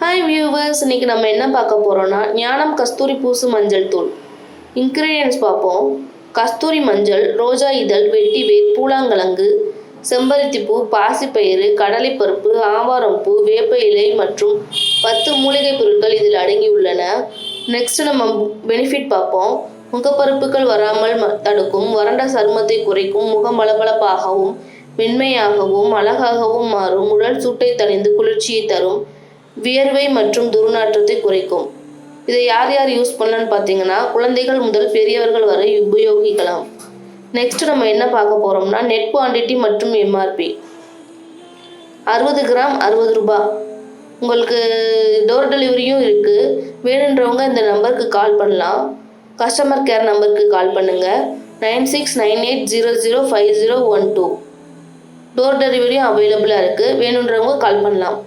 Hi viewers இன்னைக்கு நம்ம என்ன பார்க்க போகிறோன்னா ஞானம் கஸ்தூரி பூசு மஞ்சள் தூள். இன்க்ரீடியன்ஸ் பார்ப்போம். கஸ்தூரி மஞ்சள் ரோஜா இதழ் வெட்டி வேர் பூலாங்கலங்கு செம்பருத்திப்பூ பாசிப்பயிறு கடலைப்பருப்பு ஆவாரம்பூ வேப்ப இலை மற்றும் பத்து மூலிகை பொருட்கள் இதில் அடங்கியுள்ளன. நெக்ஸ்ட் நம்ம பெனிஃபிட் பார்ப்போம். முகப்பருப்புகள் வராமல் ம- தடுக்கும் வறண்ட சருமத்தை குறைக்கும் முகம் பளபளப்பாகவும் மென்மையாகவும் அழகாகவும் மாறும் உடல் சூட்டை தணிந்து குளிர்ச்சியை தரும் வியர்வை மற்றும் துர்நாற்றத்தை குறைக்கும். இதை யார் யார் யூஸ் பண்ணலான்னு பார்த்தீங்கன்னா குழந்தைகள் முதல் பெரியவர்கள் வரை உபயோகிக்கலாம். நெக்ஸ்ட் நம்ம என்ன பார்க்க போறோம்னா நெட் குவாண்டிட்டி மற்றும் எம்ஆர்பி அறுபது கிராம் அறுபது ரூபாய் உங்களுக்கு டோர் டெலிவரியும் இருக்குது வேணுன்றவங்க இந்த நம்பருக்கு கால் பண்ணலாம். கஸ்டமர் கேர் நம்பருக்கு கால் பண்ணுங்கள் nine six nine eight zero zero five zero one two door டெலிவரியும் அவைலபிளாக இருக்குது வேணுன்றவங்க கால் பண்ணலாம்.